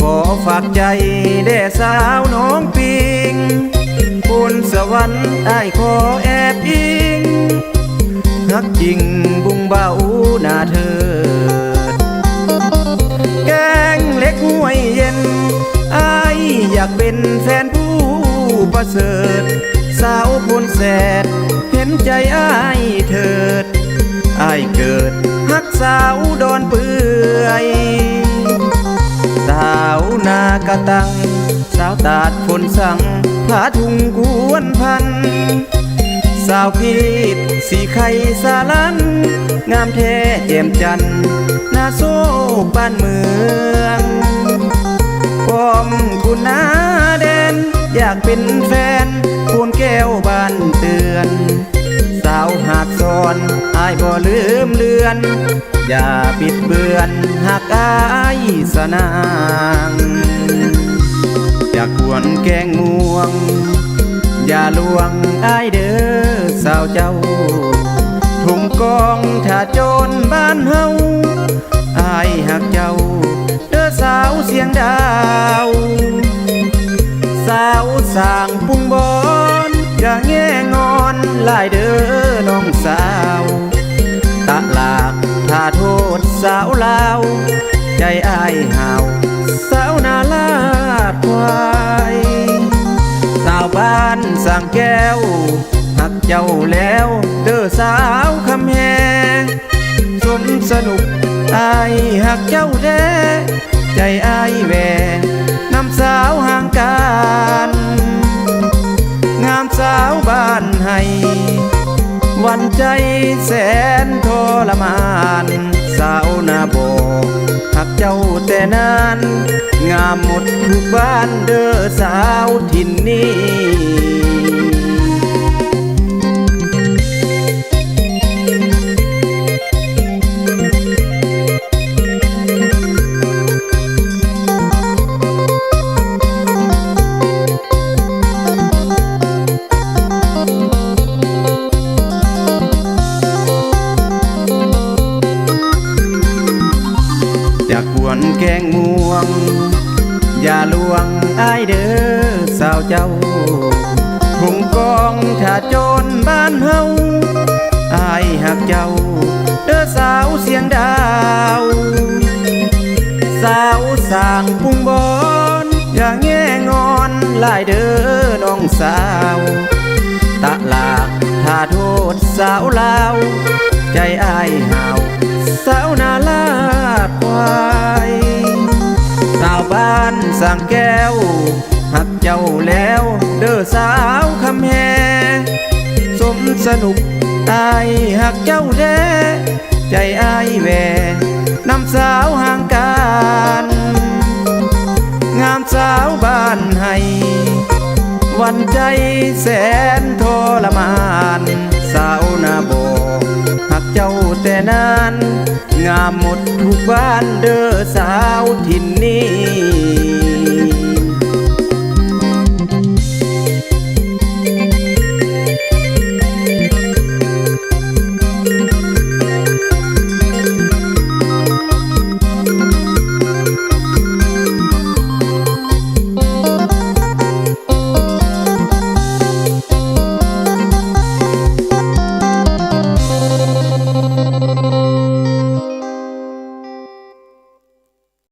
ขอฝากใจแด่สาวน้องปิงบนสวรรค์ไอ้ขอแอบอิงฮักจริงบุงเบาหน้าเธอ แกงเล็กห้วยเย็นอายอยากเป็นแฟนผู้ประเสริฐ สาวพลแสดเห็นใจอายเถิดอายเกิดฮักสาวดอนเปื่อยากะตัง สาวตาดฝนสั่งผาทุงกวนพัน สาวพีดสีไข่สาลัน งามแท้แจ่มจันนาโซบ้านเมืองปอมคุณนาแดน อยากเป็นแฟนคูนแก้วบ้านเตือน สาวหาดซอนอายบ่ลืมเลือนอย่าปิดเบือนหากอายสนาง อยากควรแกงม่วง อย่าลวงอายเด้อสาวเจ้า ทุ่งกองถ้าโจรบ้านเฮาอายหักเจ้า เด้อสาวเสียงดาว สาวสางปุงบอนอย่าแง่งอนลายเด้อน้องสาวตะลากถ้าโทษสาวลาว ใจอายานสร้างแก้ว หักเจ้าแล้วเด้อสาวคำแหงสมสนุกอายหักเจ้าแด้ใจอายแหวนนำสาวห่างกันงามสาวบ้านให้ วันใจแสนทรมาน สาวนาโบกหักเจ้าแต่นาน งามหมดทุกบ้านเด้อสาวถิ่นนี้ กหวนแกงม่วง อย่าลวงอายเด้อสาวเจ้าถุงกองถ้าโจรบ้านเฮาอายหักเจ้า เด้อสาวเสียงดาว สาวสางปุงบอนอย่าแง่งอนลายเด้อน้องสาว ตะลากถ้าโทษสาวลาว ใจอายหาว สาวนาลาดควายสาว บ้านสร้างแก้ว หักเจ้าแล้วเด้อสาวคำแหงสมสนุกอายหักเจ้าแท้ใจอายแหวนำสาวห่างกันงามสาวบ้านให้วันใจแสนทรมาน สาวนาบกหัก เจ้าแต่นาน งามหมดทุกบ้านเด้อสาวถิ่นนี้